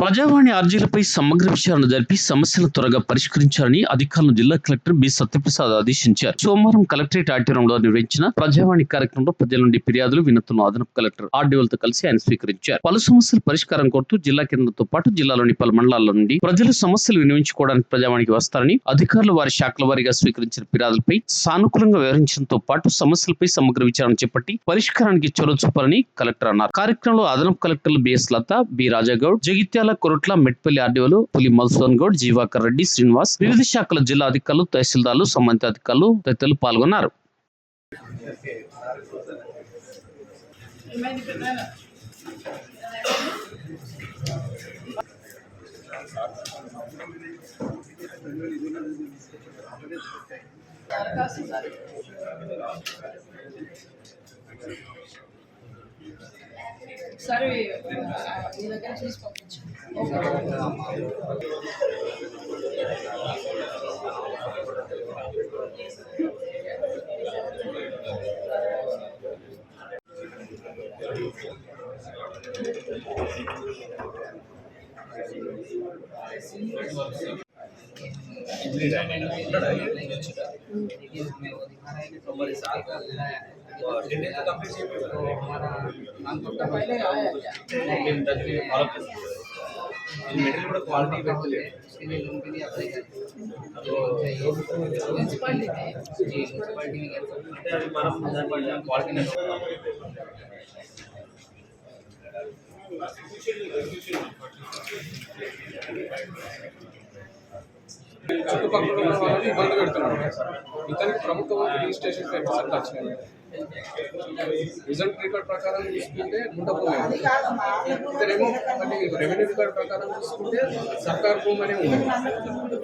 ప్రజావాణి అర్జీలపై సమగ్ర విచారణ జరిపి సమస్యలు త్వరగా పరిష్కరించాలని అధికారులను జిల్లా కలెక్టర్ బి సత్యప్రసాద్ ఆదేశించారు. సోమవారం కలెక్టరేట్ ఆడిటోరియంలో నిర్వహించిన ప్రజావాణి కార్యక్రమంలో ప్రజల నుండి ఫిర్యాదులు వినతులను అదనపు కలెక్టర్ ఆర్డీఓలతో కలిసి ఆయన స్వీకరించారు. పలు సమస్యల పరిష్కారం కోరుతూ జిల్లా కేంద్రంతో పాటు జిల్లాలోని పలు మండలాల నుండి ప్రజల సమస్యలు వినియోగించుకోవడానికి ప్రజావాణికి వస్తారని అధికారులు వారి శాఖల వారీగా స్వీకరించిన ఫిర్యాదులపై సానుకూలంగా వ్యవహరించడంతో పాటు సమస్యలపై సమగ్ర విచారణ చేపట్టి పరిష్కారానికి చొరవ చూపాలని కలెక్టర్ అన్నారు. కార్యక్రమంలో అదనపు కలెక్టర్లు బిఎస్ లత బి రాజాగౌడ్ జగిత్యాల కొరట్ల మెట్పల్లి ఆర్డీఓలు పులి మధుసూదన్ గౌడ్ జీవాకర్ రెడ్డి శ్రీనివాస్ వివిధ శాఖల జిల్లా అధికారులు తహసీల్దార్లు సంబంధిత అధికారులు తదితరులు పాల్గొన్నారు. సరే మీ దగ్గర చూసి और डिले तो काफ़ी सेम है। तो हमारा हम तो पहले आया है इन दस में फॉलो कर इन मेटेरियल पर क्वालिटी बेटर है इसके लिए लोन के लिए अप्लाई करते तो प्रिंसिपल लेते हैं जी प्रिंसिपल टीवी करते हैं अभी हमारा हज़ार पड़ जाए क्वालिटी नहीं చుట్టుపక్కల ఉన్న వాళ్ళని ఇబ్బంది పెడుతున్నాడు ఇతనికి ప్రభుత్వం రిజిస్ట్రేషన్ పేపర్స్ వచ్చినాయి రిజల్ట్ రికార్డ్ ప్రకారం చూసుకుంటే గుంట ఇతనేమో మళ్ళీ రెవెన్యూ రికార్డ్ ప్రకారం చూసుకుంటే సర్కార్ భూమి అనే ఉంది.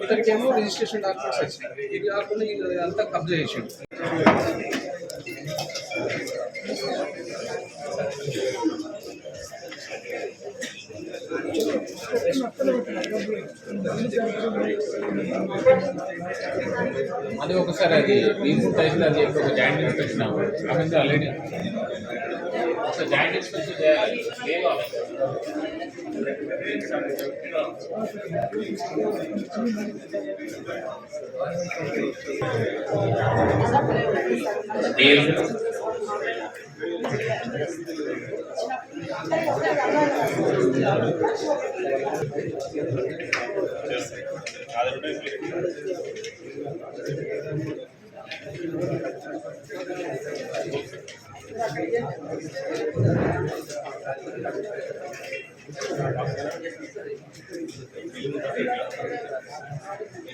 ఇతనికేమో రిజిస్ట్రేషన్ డాక్యుమెంట్స్ వచ్చినాయి. ఇది కాకుండా ఇది అంతా కబ్జా చేసిండు. అది ఒకసారి అది రీసెంట్ టైంలో అది ఒక జాయింట్ ఇన్స్పెక్షన్ అవ్వండి ఆల్రెడీ ఒక జాయింట్ ఇన్స్పెక్షన్ చేయాలి. లేదు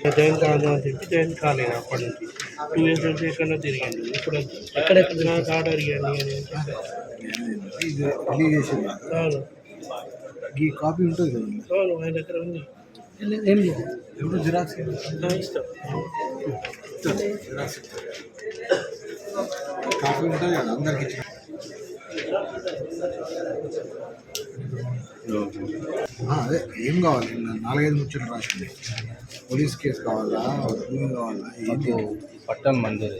జైన్ కాదు అని చెప్పి జైన్ కాలేదు అప్పటి నుంచి. టూ ఇయర్స్ నుంచి ఎక్కడో తిరిగాను ఇప్పుడు ఎక్కడెక్కడ నాకు ఆర్డర్ అడిగాను అని ఇది రిలీజ్ చేసింది. అవును. ఈ కాపీ ఉంటుంది కదా. అవును ఆయన దగ్గర ఉంది. ఏం లేదు ఎప్పుడు జిరాక్స్ ఇష్టం. జిరాక్స్ కాపీ ఉంటుంది కదా అందరికి ఇచ్చిన. అదే ఏం కావాలి? నాలుగైదు ముచ్చట్లు రాసింది. పోలీస్ కేసు కావాలా? భూమి కావాలా? ఏంటి పట్టం మంజూరు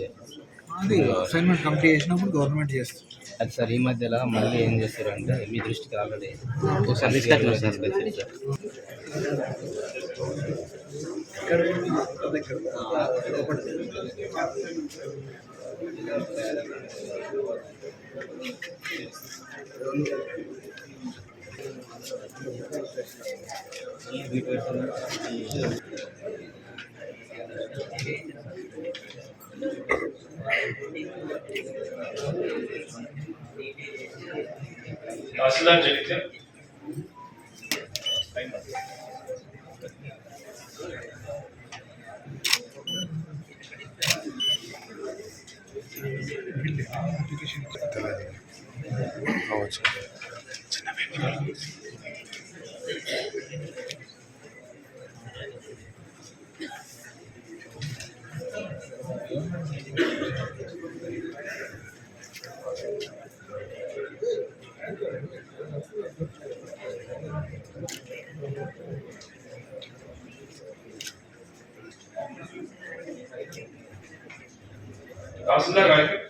అది అసైన్మెంట్ కంప్లీట్ చేసినప్పుడు గవర్నమెంట్ చేస్తుంది. అది సార్ ఈ మధ్యలో మళ్ళీ ఏం చేస్తారు అంటే మీ దృష్టికి ఆల్రెడీ ఒకసారి తీసుకొచ్చారు sir Aslan Cevit'e Thank you. काय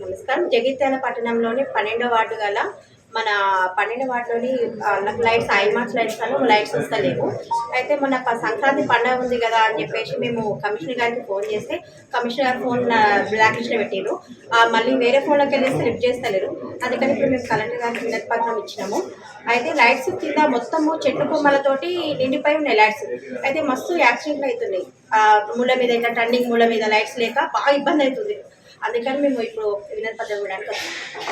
నమస్కారం. జగిత్యాల పట్టణంలోని పన్నెండో వార్డు గల మన పండిన వాటిలోని నాకు లైట్స్ ఐమాక్స్ లైట్స్ కానీ లైట్స్ వస్తలేవు. అయితే మన సంక్రాంతి పండుగ ఉంది కదా అని చెప్పేసి మేము కమిషనర్ గారికి ఫోన్ చేస్తే కమిషనర్ గారు ఫోన్ బ్లాక్ లిస్ట్లో మళ్ళీ వేరే ఫోన్లోకి వెళ్ళేసి లిఫ్ట్ చేస్తలేరు. అందుకని ఇప్పుడు మేము కలెక్టర్ గారికి వినతిపత్రం ఇచ్చినాము. అయితే లైట్స్ కింద మొత్తము చెట్టు కొమ్మలతోటి నిండిపోయి ఉన్నాయి లైట్స్. అయితే మస్తు యాక్సిడెంట్లు అవుతున్నాయి ఆ, ముళ్ళ మీద ఇట్లా టర్నింగ్ ముళ్ళ మీద లైట్స్ లేక బాగా ఇబ్బంది అవుతుంది. అందుకని మేము ఇప్పుడు వినతిపత్రం ఇవ్వడానికి వస్తాం